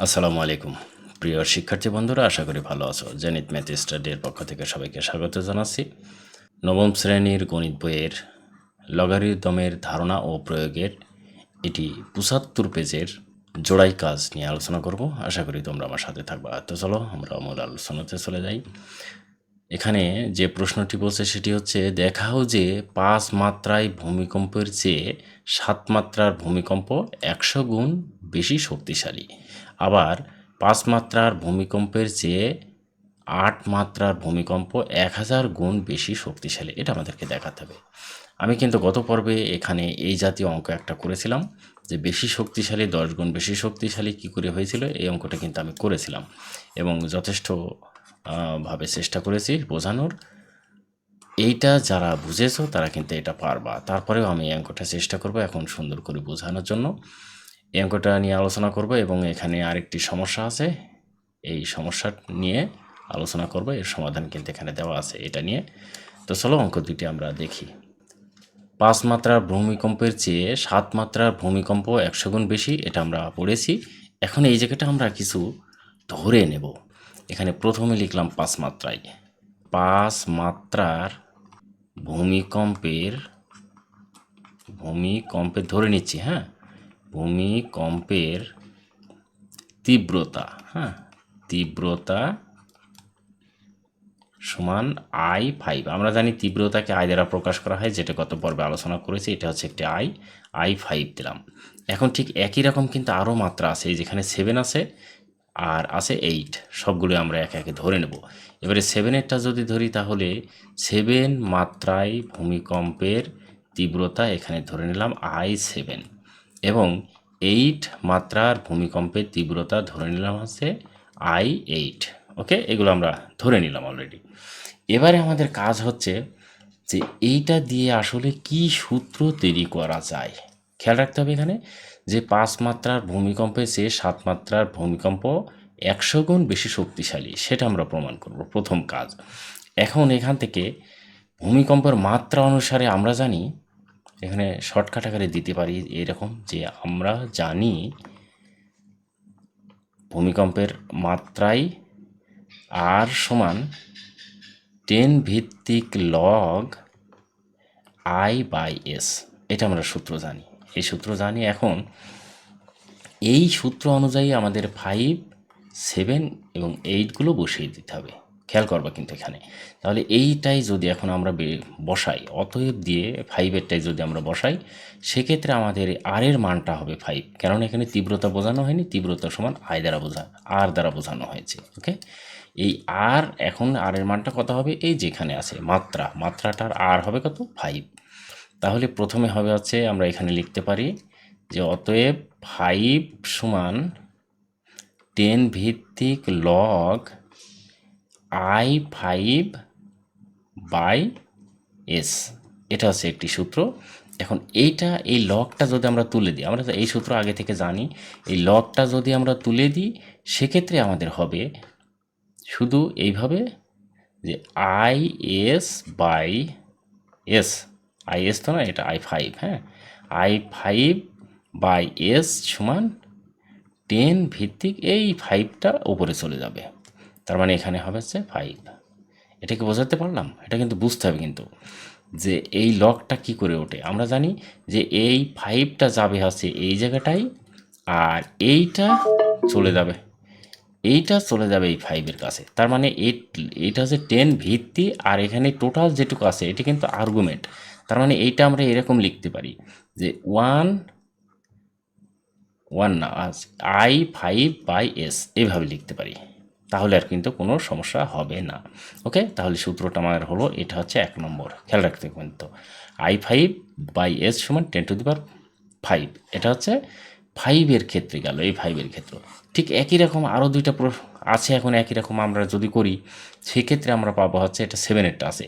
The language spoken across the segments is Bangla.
আসসালামু আলাইকুম। প্রিয় শিক্ষার্থী বন্ধুরা, আশা করি ভালো আছো। জেনিত ম্যাথ স্টাডির পক্ষ থেকে সবাইকে স্বাগত জানাচ্ছি। নবম শ্রেণির গণিত বইয়ের লগারিদমের ধারণা ও প্রয়োগের এটি পঁচাত্তর পেজের জোড়াই কাজ নিয়ে আলোচনা করব। আশা করি তোমরা আমার সাথে থাকবা। তো চলো, আমরা মূল আলোচনাতে চলে যাই। এখানে যে প্রশ্নটি বলছে সেটি হচ্ছে, দেখাও যে পাঁচ মাত্রায় ভূমিকম্পের চেয়ে সাত মাত্রার ভূমিকম্প একশো গুণ বেশি শক্তিশালী। আবার পাঁচ মাত্রার ভূমিকম্পের চেয়ে আট মাত্রার ভূমিকম্প এক হাজার গুণ বেশি শক্তিশালী। এটা আমাদেরকে দেখাতে হবে। আমি কিন্তু গত পর্বে এখানে এই জাতীয় অঙ্ক একটা করেছিলাম যে বেশি শক্তিশালী, দশ গুণ বেশি শক্তিশালী কী করে হয়েছিল, এই অঙ্কটা কিন্তু আমি করেছিলাম এবং যথেষ্ট ভাবে চেষ্টা করেছি বোঝানোর। এইটা যারা বুঝেছ তারা কিন্তু এটা পারবা। তারপরেও আমি এই অঙ্কটা চেষ্টা করব এখন সুন্দর করে বোঝানোর জন্য। এই অঙ্কটা নিয়ে আলোচনা করব এবং এখানে আরেকটি সমস্যা আছে। এই সমস্যা নিয়ে আলোচনা করব, এর সমাধান কিন্তু এখানে দেওয়া আছে এটা নিয়ে। তো চলো অঙ্ক দুটি আমরা দেখি। পাঁচ মাত্রার ভূমিকম্পের চেয়ে সাত মাত্রার ভূমিকম্প একশো গুণ বেশি, এটা আমরা পড়েছি। এখন এই জায়গাটা আমরা কিছু ধরে নেব। এখানে প্রথমে লিখলাম পাঁচ মাত্রায়। পাঁচ মাত্রার ভূমিকম্পের ভূমিকম্পের ধরে নিচ্ছি হ্যাঁ? ভূমিকম্পের তীব্রতা হ্যাঁ তীব্রতা সমান আই ফাইভ আমরা জানি তীব্রতাকে আই দ্বারা প্রকাশ করা হয়, যেটা গত পর্বে আলোচনা করেছি, এটা হচ্ছে একটি আই আই ফাইভ দিলাম। এখন ঠিক একই রকম কিন্তু আরও মাত্রা আছে, এই যেখানে সেভেন আছে আর আছে এইট সবগুলো আমরা একে একে ধরে নেব। এবারে সেভেনেরটা যদি ধরি তাহলে সেভেন মাত্রায় ভূমিকম্পের তীব্রতা এখানে ধরে নিলাম আই সেভেন এবং এইট মাত্রার ভূমিকম্পের তীব্রতা ধরে নিলাম হচ্ছে আই এইট ওকে এগুলো আমরা ধরে নিলাম অলরেডি এবারে আমাদের কাজ হচ্ছে যে এইটা দিয়ে আসলে কি সূত্র তৈরি করা যায়? খেয়াল রাখতে হবে এখানে যে পাঁচ মাত্রার ভূমিকম্পের চেয়ে সাত মাত্রার ভূমিকম্প একশো গুণ বেশি শক্তিশালী, সেটা আমরা প্রমাণ করব প্রথম কাজ। এখন এখান থেকে ভূমিকম্পের মাত্রা অনুসারে আমরা জানি এখানে শর্টকাট আকারে দিতে পারি এরকম যে আমরা জানি ভূমিকম্পের মাত্রায় আর সমান টেন ভিত্তিক লগ আই বাই এস এটা আমরা সূত্র জানি। এই সূত্র জানি এখন এই সূত্র অনুযায়ী আমাদের ফাইভ সেভেন এবং এইটগুলো বসিয়ে দিতে হবে। খেয়াল করবা কিন্তু এখানে। তাহলে এইটাই যদি এখন আমরা বসাই, অতএব দিয়ে ফাইভেরটাই যদি আমরা বসাই, সেক্ষেত্রে আমাদের আর এর মানটা হবে ফাইভ কারণ এখানে তীব্রতা বোঝানো হয়নি, তীব্রতা সমান আয় দ্বারা বোঝা আর দ্বারা বোঝানো হয়েছে ওকে এই আর এখন আর এর মানটা কত হবে? এই যেখানে আছে, মাত্রা। মাত্রাটার আর হবে কত? ফাইভ তাহলে প্রথমে হবে হচ্ছে আমরা এখানে লিখতে পারি যে অতএব ফাইভ সমান টেন ভিত্তিক log I five by S এটা হচ্ছে একটি সূত্র। এখন এইটা, এই লগটা যদি আমরা তুলে দিই, আমরা এই সূত্র আগে থেকে জানি, এই লগটা যদি আমরা তুলে দিই, সেক্ষেত্রে আমাদের হবে শুধু এইভাবে যে I S by S I S তো না, এটা আই ফাইভ হ্যাঁ? আই ফাইভ বাই এস সমান টেন ভিত্তিক এই ফাইভটা উপরে চলে যাবে। তার মানে এখানে হবে হচ্ছে ফাইভ এটাকে বোঝাতে পারলাম? এটা কিন্তু বুঝতে হবে কিন্তু যে এই লকটা কি করে ওঠে। আমরা জানি যে এই ফাইভটা যাবে হচ্ছে এই জায়গাটাই আর এইটা চলে যাবে। এইটা চলে যাবে এই ফাইভের কাছে। তার মানে এই- এইটা হচ্ছে টেন ভিত্তি আর এখানে টোটাল যেটুকু আছে, এটি কিন্তু আর্গুমেন্ট তার মানে এইটা আমরা এরকম লিখতে পারি যে ওয়ান ওয়ান না আই ফাইভ বাই এস এইভাবে লিখতে পারি। তাহলে আর কিন্তু কোনো সমস্যা হবে না। ওকে? তাহলে সূত্রটা আমার হলো, এটা হচ্ছে এক নম্বর। খেয়াল রাখতে হবে কিন্তু আই ফাইভ বাই এস সমান ten to the power five এটা হচ্ছে ফাইভের ক্ষেত্রে গেল, এই ফাইভের ক্ষেত্রে। ঠিক একই রকম আরও দুইটা আছে এখন, একই রকম আমরা যদি করি, সেক্ষেত্রে আমরা পাবো হচ্ছে এটা সেভেনেরটা আছে।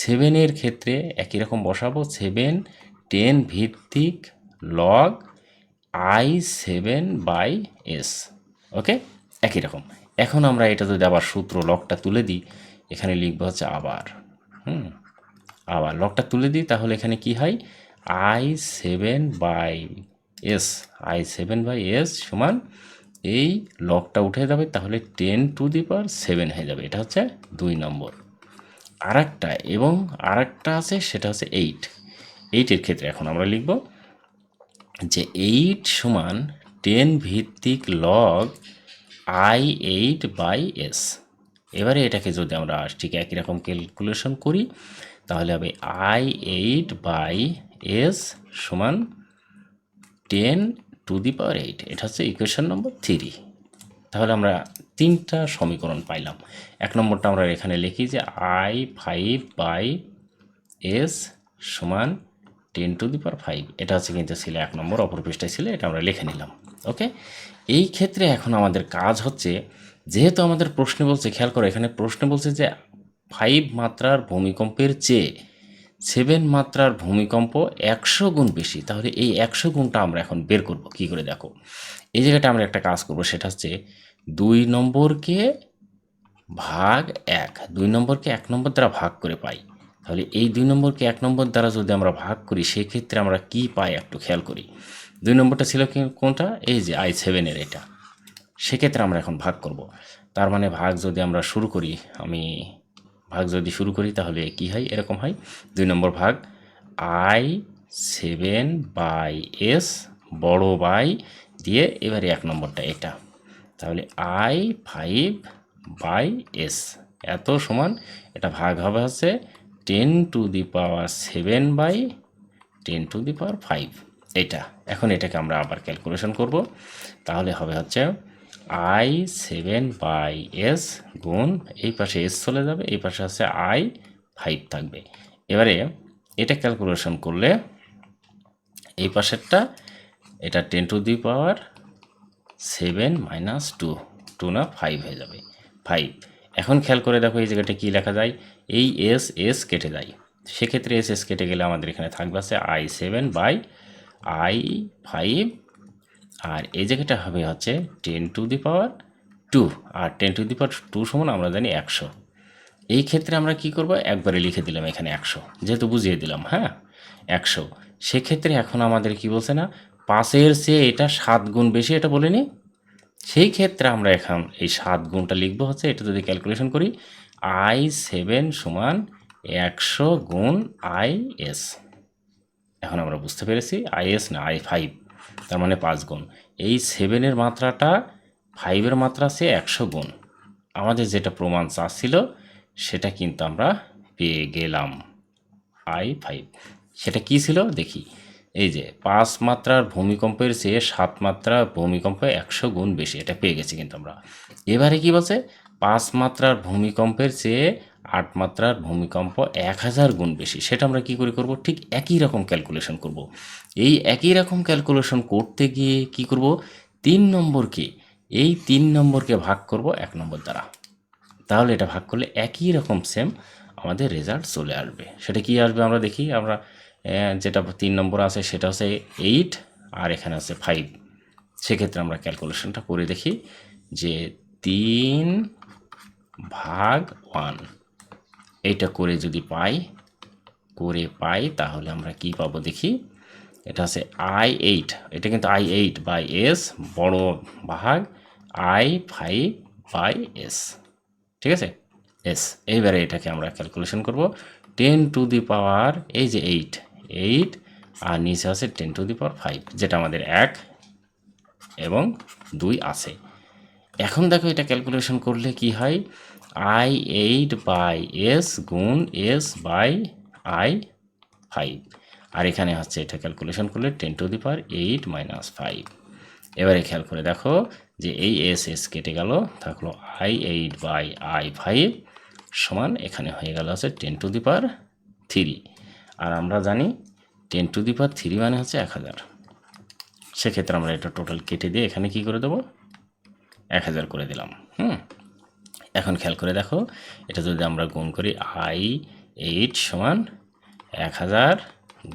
সেভেনের ক্ষেত্রে একই রকম বসাবো সেভেন টেন ভিত্তিক log I seven by S okay? একই রকম। এখন আমরা এটা যদি আবার সূত্র লকটা তুলে দিই, এখানে লিখব হচ্ছে আবার, হুম? আবার লকটা তুলে দিই, তাহলে এখানে কি হয়? I seven by S I seven by S সমান এই লকটা উঠে যাবে, তাহলে ten to the power seven হয়ে যাবে, এটা হচ্ছে দুই নম্বর। আর একটা এবং আর একটা আছে, সেটা হচ্ছে এইট এইটের ক্ষেত্রে এখন আমরা লিখব যে এইট সমান টেন ভিত্তিক log I eight by S এবারে এটাকে যদি আমরা ঠিক একই রকম ক্যালকুলেশন করি, তাহলে হবে আই এইট বাই এস সমান ten to the power eight এটা হচ্ছে ইকুয়েশন নম্বর থ্রি তাহলে আমরা তিনটা সমীকরণ পাইলাম। এক নম্বরটা আমরা এখানে লিখি যে আই ফাইভ বাই এস সমান ten to the power five এটা হচ্ছে কিন্তু ছিল এক নম্বর, অপর পৃষ্ঠায় ছিল, এটা আমরা লিখে নিলাম। ওকে এই ক্ষেত্রে এখন আমাদের কাজ হচ্ছে, যেহেতু আমাদের প্রশ্নে বলছে, খেয়াল করো, এখানে প্রশ্নে বলছে যে ফাইভ মাত্রার ভূমিকম্পের চেয়ে সেভেন মাত্রার ভূমিকম্প একশো গুণ বেশি। তাহলে এই একশো গুণটা আমরা এখন বের করব। কি করে দেখো? এই জায়গাটা আমরা একটা কাজ করব, সেটা হচ্ছে দুই নম্বরকে ভাগ এক। দুই নম্বরকে এক নম্বর দ্বারা ভাগ করে পাই। তাহলে এই দুই নম্বরকে এক নম্বর দ্বারা যদি আমরা ভাগ করি, সেক্ষেত্রে আমরা কি পাই একটু খেয়াল করি। দুই নম্বরটা ছিল কি, কোনটা? এই যে আই সেভেনের এটা। সেক্ষেত্রে আমরা এখন ভাগ করব। তার মানে ভাগ যদি আমরা শুরু করি, আমি ভাগ যদি শুরু করি, তাহলে কি হয়? এরকম হয়। দুই নম্বর ভাগ আই সেভেন বাই এস বড় বাই দিয়ে এবারে এক নম্বরটা এটা। তাহলে আই ফাইভ বাই এস এত সমান, এটা ভাগ হবে হচ্ছে ten to the power seven by ten to the power five এটা এখন এটাকে আমরা আবার ক্যালকুলেশন করব। তাহলে হবে হচ্ছে আই সেভেন বাই এস গুণ এই পাশে এস চলে যাবে, এই পাশে হচ্ছে আই ফাইভ থাকবে। এবারে এটা ক্যালকুলেশন করলে এই পাশেরটা, এটা ten to the power seven minus two two না ফাইভ হয়ে যাবে। ফাইভ এখন খেয়াল করে দেখো এই জায়গাটা কী লেখা যায়? এই এস এস কেটে যায়। সেক্ষেত্রে এস এস কেটে গেলে আমাদের এখানে থাকবে আছে I seven by I five আর এই জায়গাটা হবে হচ্ছে ten to the power two R ten to the power two সমান আমরা জানি একশো। এই ক্ষেত্রে আমরা কি করব? একবারে লিখে দিলাম এখানে একশো, যেহেতু বুঝিয়ে দিলাম হ্যাঁ? একশো। সেক্ষেত্রে এখন আমাদের কি বলছে না? পাশের চেয়ে এটা সাত গুণ বেশি, এটা বলিনি সেই ক্ষেত্রে আমরা এখন এই সাত গুণটা লিখব হচ্ছে, এটা যদি ক্যালকুলেশন করি আই সেভেন সমান একশো গুণ আই এস এখন আমরা বুঝতে পেরেছি আই এস না, আই ফাইভ, তার মানে পাঁচ গুণ। এই সেভেনের মাত্রাটা ফাইভের মাত্রা সে একশো গুণ। আমাদের যেটা প্রমাণ চাচ্ছিল, সেটা কিন্তু আমরা পেয়ে গেলাম আই ফাইভ। সেটা কি ছিল? দেখি। এই যে পাঁচ মাত্রার ভূমিকম্পের চেয়ে সাত মাত্রার ভূমিকম্প একশো গুণ বেশি, এটা পেয়ে গেছি কিন্তু আমরা। এবারে কি বলছে? পাঁচ মাত্রার ভূমিকম্পের চেয়ে আট মাত্রার ভূমিকম্প এক হাজার গুণ বেশি। সেটা আমরা কি করে করব? ঠিক একই রকম ক্যালকুলেশন করব। এই একই রকম ক্যালকুলেশন করতে গিয়ে কি করব? তিন নম্বরকে, এই তিন নম্বরকে ভাগ করব এক নম্বর দ্বারা। তাহলে এটা ভাগ করলে একই রকম সেম আমাদের রেজাল্ট চলে আসবে। সেটা কি আসবে আমরা দেখি? আমরা যেটা তিন নম্বর আছে সেটা হচ্ছে এইট আর এখানে আছে ফাইভ সেক্ষেত্রে আমরা ক্যালকুলেশনটা করে দেখি যে তিন ভাগ ওয়ান এইটা করে যদি পাই, করে পাই, তাহলে আমরা কি পাবো দেখি? এটা আছে আই এইট এটা কিন্তু আই এইট বাই এস বড় ভাগ আই ফাইভ বাই এস ঠিক আছে? এস এইবারে এটাকে আমরা ক্যালকুলেশন করব। টেন টু দি পাওয়ার এই যে এইট এইট আর নিচে আছে ten to the power five যেটা আমাদের এক এবং দুই আছে। এখন দেখো এটা ক্যালকুলেশন করলে কি হয়? আই এইট বাই এস গুণ এস বাই আই ফাইভ আর এখানে হচ্ছে এটা ক্যালকুলেশন করলে ten to the power eight minus five এবারে খেয়াল করে দেখো যে এই এস এস কেটে গেল, থাকল I eight by I five সমান এখানে হয়ে গেল হচ্ছে ten to the power three আর আমরা জানি ten to the power three মানে হচ্ছে এক হাজার। সেক্ষেত্রে আমরা এটা টোটাল কেটে দিয়ে এখানে কি করে দেবো? এক হাজার করে দিলাম। হুম? এখন খেয়াল করে দেখো, এটা যদি আমরা গুণ করি আই এইট সমান এক হাজার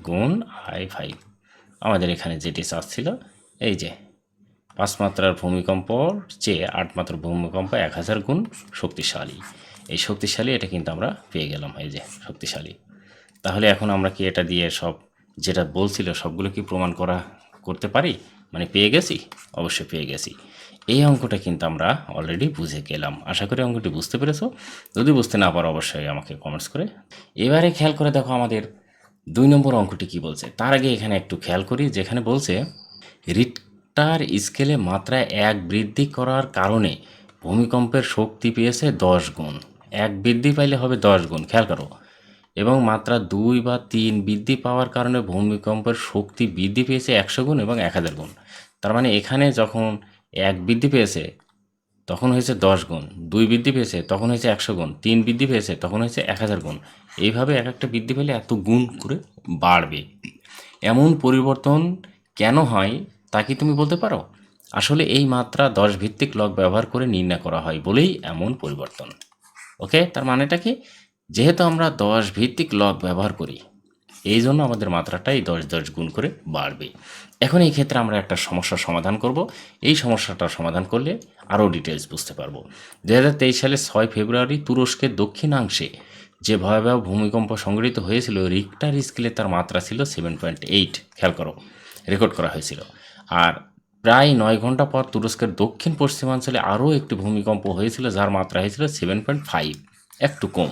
গুণ আই ফাইভ আমাদের এখানে যেটি চার্জ ছিল, এই যে পাঁচ মাত্রার ভূমিকম্পর চেয়ে আট মাত্রার ভূমিকম্প এক হাজার গুণ শক্তিশালী। এই শক্তিশালী, এটা কিন্তু আমরা পেয়ে গেলাম, এই যে শক্তিশালী। তাহলে এখন আমরা কি এটা দিয়ে সব যেটা বলছিল, সবগুলো কি প্রমাণ করা, করতে পারি? মানে পেয়ে গেছি? অবশ্যই পেয়ে গেছি। এই অঙ্কটা কিন্তু আমরা অলরেডি বুঝে গেলাম। আশা করি অঙ্কটি বুঝতে পেরেছ। যদি বুঝতে না পারো, অবশ্যই আমাকে কমেন্টস করে। এবারে খেয়াল করে দেখো আমাদের দুই নম্বর অঙ্কটি কি বলছে। তার আগে এখানে একটু খেয়াল করি, যেখানে বলছে, রিক্টার স্কেলে মাত্রা এক বৃদ্ধি করার কারণে ভূমিকম্পের শক্তি পেয়েছে দশ গুণ। এক বৃদ্ধি পাইলে হবে দশ গুণ, খেয়াল করো। এবং মাত্রা দুই বা তিন বৃদ্ধি পাওয়ার কারণে ভূমিকম্পের শক্তি বৃদ্ধি পেয়েছে একশো গুণ এবং এক হাজার গুণ। তার মানে এখানে যখন এক বৃদ্ধি পেয়েছে, তখন হয়েছে দশ গুণ। দুই বৃদ্ধি পেয়েছে, তখন হয়েছে একশো গুণ। তিন বৃদ্ধি পেয়েছে, তখন হয়েছে এক হাজার গুণ। এইভাবে এক একটা বৃদ্ধি পেলে এত গুণ করে বাড়বে। এমন পরিবর্তন কেন হয়, তা কি তুমি বলতে পারো? আসলে এই মাত্রা দশ ভিত্তিক লগ ব্যবহার করে নির্ণয় করা হয় বলেই এমন পরিবর্তন। ওকে, তার মানেটা কি? যেহেতু আমরা দশ ভিত্তিক লগ ব্যবহার করি এই জন্য আমাদের মাত্রাটাই দশ দশ গুণ করে বাড়বে। এখন এই ক্ষেত্রে আমরা একটা সমস্যার সমাধান করব। এই সমস্যাটার সমাধান করলে আরও ডিটেলস বুঝতে পারব। দু সালের ছয় ফেব্রুয়ারি তুরস্কের দক্ষিণাংশে যে ভয়াবহ ভূমিকম্প সংঘটিত হয়েছিল রিক্টার স্কেলে তার মাত্রা ছিল সেভেন পয়েন্ট এইট খেয়াল করো রেকর্ড করা হয়েছিল। আর প্রায় নয় ঘণ্টা পর তুরস্কের দক্ষিণ পশ্চিমাঞ্চলে আরও একটি ভূমিকম্প হয়েছিল, যার মাত্রা হয়েছিল সেভেন পয়েন্ট ফাইভ একটু কম।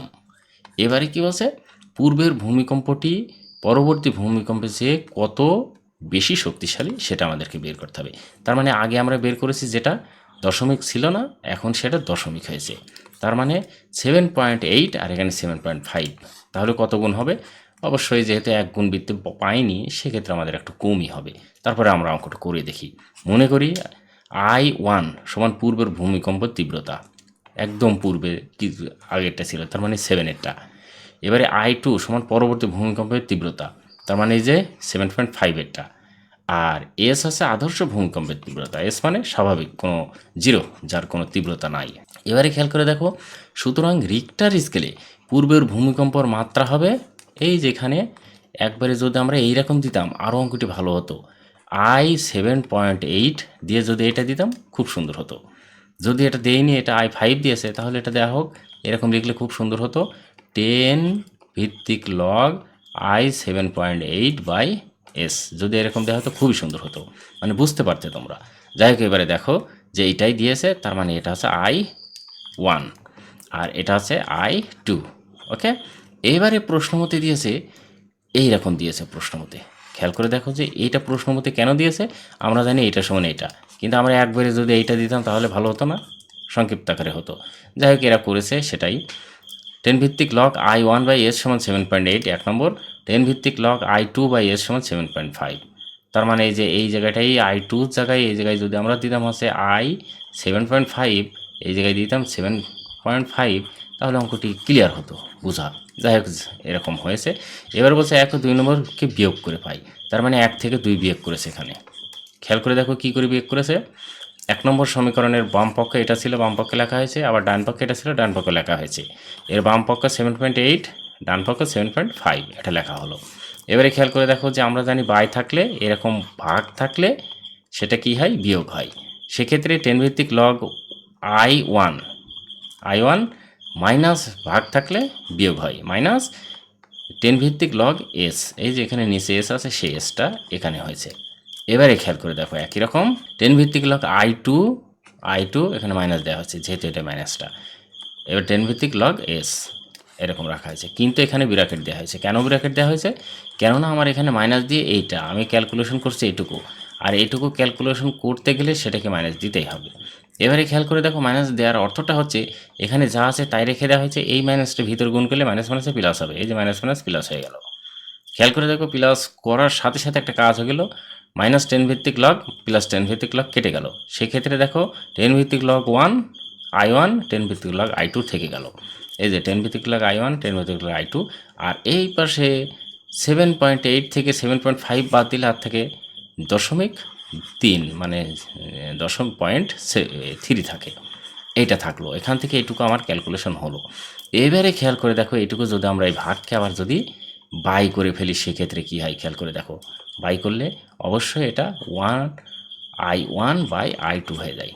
এবারে কি বলছে? পূর্বের ভূমিকম্পটি পরবর্তী ভূমিকম্পের যে কত বেশি শক্তিশালী সেটা আমাদেরকে বের করতে হবে। তার মানে আগে আমরা বের করেছি যেটা দশমিক ছিল না, এখন সেটা দশমিক হয়েছে। তার মানে সেভেন পয়েন্ট এইট আর এখানে সেভেন পয়েন্ট ফাইভ তাহলে কত গুণ হবে? অবশ্যই যেহেতু এক গুণ বৃত্তি পাইনি, সেক্ষেত্রে আমাদের একটু কমই হবে। তারপরে আমরা অঙ্কটা করে দেখি। মনে করি আই ওয়ান সমান পূর্বের ভূমিকম্পের তীব্রতা। একদম পূর্বে আগেরটা ছিল, তার মানে সেভেনেরটা এবারে আই টু সমান পরবর্তী ভূমিকম্পের তীব্রতা, তার মানে এই যে সেভেন পয়েন্ট ফাইভ ফাইভেরটা আর এস আছে আদর্শ ভূমিকম্পের তীব্রতা এস মানে স্বাভাবিক, কোনো জিরো যার কোনো তীব্রতা নাই। এবারে খেয়াল করে দেখো, সুতরাং রিক্টার স্কেলে পূর্বের ভূমিকম্পর মাত্রা হবে এই যেখানে একবারে যদি আমরা এইরকম দিতাম আরও অঙ্কটি ভালো হতো। আই সেভেন পয়েন্ট এইট দিয়ে যদি এটা দিতাম, খুব সুন্দর হতো। যদি এটা দেয়নি, এটা আই ফাইভ দিয়েছে, তাহলে এটা দেওয়া হোক, এরকম লিখলে খুব সুন্দর হতো। টেন ভিত্তিক log I seven point eight by S যদি এরকম দেওয়া হতো খুবই সুন্দর হতো। মানে বুঝতে পারতে তোমরা। যাই হোক, এবারে দেখো যে এইটাই দিয়েছে, তার মানে এটা হচ্ছে আই ওয়ান আর এটা আছে আই টু ওকে এইবারে প্রশ্নমতে দিয়েছে এই রকম দিয়েছে প্রশ্নমতে। খেয়াল করে দেখো যে এইটা প্রশ্নমতে কেন দিয়েছে? আমরা জানি এইটা সমান এইটা। কিন্তু আমরা একবারে যদি এইটা দিতাম তাহলে ভালো হতো না। সংক্ষিপ্ত আকারে হতো। যাই হোক, এরা করেছে সেটাই। টেন ভিত্তিক log I one by S সমান সেভেন পয়েন্ট এইট এক নম্বর। টেন ভিত্তিক log I two by S সমান সেভেন পয়েন্ট ফাইভ তার মানে এই যে এই জায়গাটাই আই টু জায়গায়, এই জায়গায় যদি আমরা দিতাম হচ্ছে আই সেভেন পয়েন্ট ফাইভ এই জায়গায় দিতাম সেভেন পয়েন্ট ফাইভ তাহলে অঙ্কটি ক্লিয়ার হতো, বোঝা। যাই হোক, এরকম হয়েছে। এবার বলছে এক দুই নম্বরকে বিয়োগ করে পাই। তার মানে এক থেকে দুই বিয়োগ করেছে এখানে। খেয়াল করে দেখো কী করে বিয়োগ করেছে? এক নম্বর সমীকরণের বাম পক্ষে এটা ছিল, বাম পক্ষে লেখা হয়েছে, আবার ডান পক্ষে এটা ছিল, ডান পক্ষে লেখা হয়েছে। এর বাম পক্ষে সেভেন পয়েন্ট এইট ডান পক্ষে সেভেন পয়েন্ট ফাইভ এটা লেখা হলো। এবারে খেয়াল করে দেখো যে আমরা জানি বাই থাকলে, এরকম ভাগ থাকলে সেটা কি হয়? বিয়োগ হয়। সেক্ষেত্রে টেন ভিত্তিক log I one I one minus ভাগ থাকলে বিয়োগ হয়। মাইনাস টেন ভিত্তিক লগ এস এই যে এখানে নিচে এস আছে সেই এসটা এখানে হয়েছে। এবারে খেয়াল করে দেখো একই রকম। টেন ভিত্তিক log I two I two এখানে মাইনাস দেওয়া হচ্ছে যেহেতু এটা মাইনাসটা এবার টেন ভিত্তিক লগ এস এরকম রাখা হয়েছে। কিন্তু এখানে ব্র্যাকেট দেওয়া হয়েছে। কেন ব্র্যাকেট দেওয়া হয়েছে? কেননা আমার এখানে মাইনাস দিয়ে এইটা, আমি ক্যালকুলেশন করছি এইটুকু। আর এইটুকু ক্যালকুলেশন করতে গেলে সেটাকে মাইনাস দিতেই হবে। এবারে খেয়াল করে দেখো মাইনাস দেওয়ার অর্থটা হচ্ছে, এখানে যা আছে তাই রেখে দেওয়া হয়েছে। এই মাইনাসটা ভিতর গুণ করলে মাইনাস মাইনাসে প্লাস হবে। এই যে মাইনাস মাইনাস প্লাস হয়ে গেল। খেয়াল করে দেখো প্লাস করার সাথে সাথে একটা কাজ হয়ে গেলো। মাইনাস টেন ভিত্তিক লগ প্লাস টেন ভিত্তিক লগ কেটে গেল। সেক্ষেত্রে দেখো, টেন ভিত্তিক log one I one ten ভিত্তিক লগ আই টু থেকে গেল। এই যে টেন ভিত্তিক লগ আই ওয়ান টেন ভিত্তিক লগ আই টু আর এই পাশে সেভেন পয়েন্ট এইট থেকে সেভেন পয়েন্ট ফাইভ বাদ দিলে আর থেকে দশমিক তিন মানে দশম পয়েন্ট থ্রি থাকে। এইটা থাকল। এখান থেকে এইটুকু আমার ক্যালকুলেশন হলো। এবারে খেয়াল করে দেখো, এইটুকু যদি আমরা এই ভাগকে আবার যদি বাই করে ফেলি, সেক্ষেত্রে কী হয়? খেয়াল করে দেখো। বাই করলে অবশ্যই এটা one I one by I two হয়ে যায়।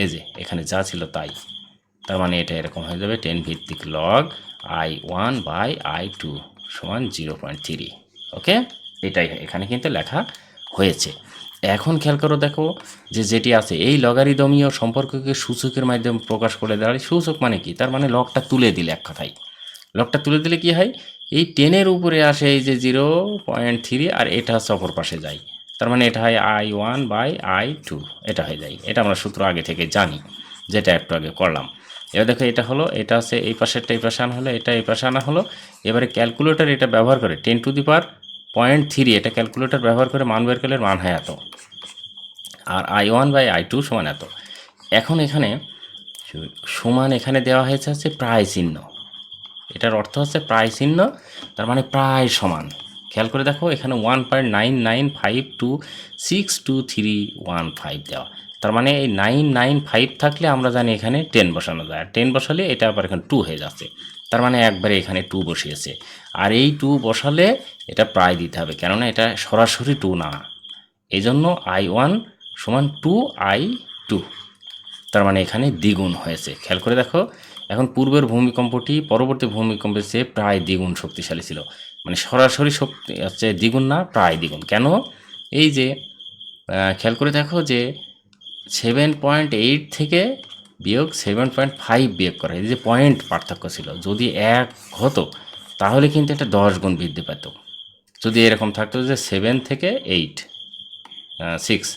এই যে, এখানে যা ছিল তাই। তার মানে এটা এরকম হয়ে যাবে টেন ভিত্তিক log I one by I two সমান জিরো পয়েন্ট থ্রি ওকে এটাই এখানে কিন্তু লেখা হয়েছে। এখন খেয়াল করো দেখো যে যেটি আছে, এই লগারিদমীয় সম্পর্ককে সূচকের মাধ্যমে প্রকাশ করে দেওয়া সূচক মানে কি? তার মানে লগটা তুলে দিলে এক কথায়। লগটা তুলে দিলে কি হয়? এই টেনের উপরে আসে এই যে জিরো পয়েন্ট থ্রি আর এটা হচ্ছে অপর পাশে যায়। তার মানে এটা হয় I one by I two এটা হয়ে যায়। এটা আমরা সূত্র আগে থেকে জানি, যেটা একটু আগে করলাম। এবার দেখো এটা হলো, এটা হচ্ছে এই পাশেরটা, এই পাশে আনা হলো, এটা এই পাশে আনা হলো। এবারে ক্যালকুলেটর এটা ব্যবহার করে ten to the power point three এটা ক্যালকুলেটর ব্যবহার করে মান বের করলে মান হয় এত। আর I one by I two সমান এত। এখন এখানে সমান এখানে দেওয়া হয়েছে হচ্ছে প্রায় চিহ্ন। এটার অর্থ হচ্ছে প্রায় চিহ্ন, তার মানে প্রায় সমান। খেয়াল করে দেখো, এখানে one point nine nine five two six two three one five দেওয়া। তার মানে এই নাইন নাইন ফাইভ থাকলে আমরা জানি এখানে টেন বসানো যায়। টেন বসালে এটা আবার এখানে টু হয়ে যাচ্ছে। তার মানে একবারে এখানে টু বসিয়েছে। আর এই টু বসালে এটা প্রায় দিতে হবে, কেননা এটা সরাসরি টু না। এই জন্য আই ওয়ান সমান টু আই টু তার মানে এখানে দ্বিগুণ হয়েছে। খেয়াল করে দেখো এখন পূর্বের ভূমিকম্পটি পরবর্তী ভূমিকম্পের চেয়ে প্রায় দ্বিগুণ শক্তিশালী ছিল। মানে সরাসরি শক্তি, হচ্ছে দ্বিগুণ না, প্রায় দ্বিগুণ। কেন? এই যে খেয়াল করে দেখো যে সেভেন পয়েন্ট এইট থেকে বিয়োগ সেভেন পয়েন্ট ফাইভ বিয়োগ করা। এই যে পয়েন্ট পার্থক্য ছিল। যদি এক হতো, তাহলে কিন্তু এটা দশ গুণ বৃদ্ধি পেত। যদি এরকম থাকতো যে সেভেন থেকে এইট সিক্স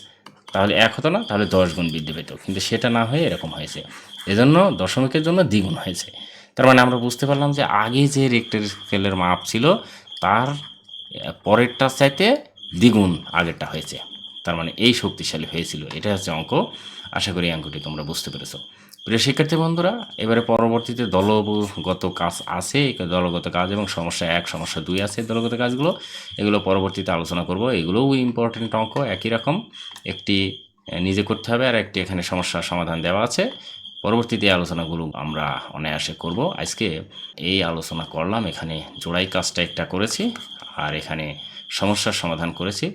তাহলে এক হতো না, তাহলে দশ গুণ বৃদ্ধি পেত। কিন্তু সেটা না হয়ে এরকম হয়েছে। এজন্য দশমিকের জন্য দ্বিগুণ হয়েছে। তার মানে আমরা বুঝতে পারলাম যে আগে যে রেক্টের স্কেলের মাপ ছিল, তার পরেরটার চাইতে দ্বিগুণ আগেরটা হয়েছে। তার মানে এই শক্তিশালী হয়েছিল। এটা হচ্ছে অঙ্ক। আশা করি অঙ্কটি তোমরা বুঝতে পেরেছ। প্রিয় শিক্ষার্থী বন্ধুরা, এবারে পরবর্তীতে দলগত কাজ আছে দলগত কাজ এবং সমস্যা এক, সমস্যা দুই আছে দলগত কাজগুলো। এগুলো পরবর্তীতে আলোচনা করব। এগুলোও ইম্পর্টেন্ট অঙ্ক, একই রকম। একটি নিজে করতে হবে আর একটি এখানে সমস্যার সমাধান দেওয়া আছে। পরবর্তীতে আলোচনাগুলো আমরা অনায়াসে করব। আজকে এই আলোচনা করলাম, এখানে জোড়াই কাজটা একটা করেছি আর এখানে সমস্যার সমাধান করেছি।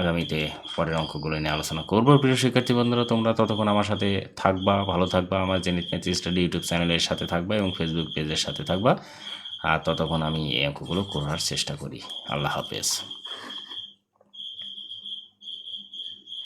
আগামীতে পরের অঙ্কগুলো নিয়ে আলোচনা করব। প্রিয় শিক্ষার্থী বন্ধুরা, তোমরা ততক্ষণ আমার সাথে থাকবা, ভালো থাকবা, আমার জেনিত ম্যাথ স্টাডি ইউটিউব চ্যানেলের সাথে থাকবা এবং ফেসবুক পেজের সাথে থাকবা। আর ততক্ষণ আমি এই অঙ্কগুলো করার চেষ্টা করি। আল্লাহ হাফেজ।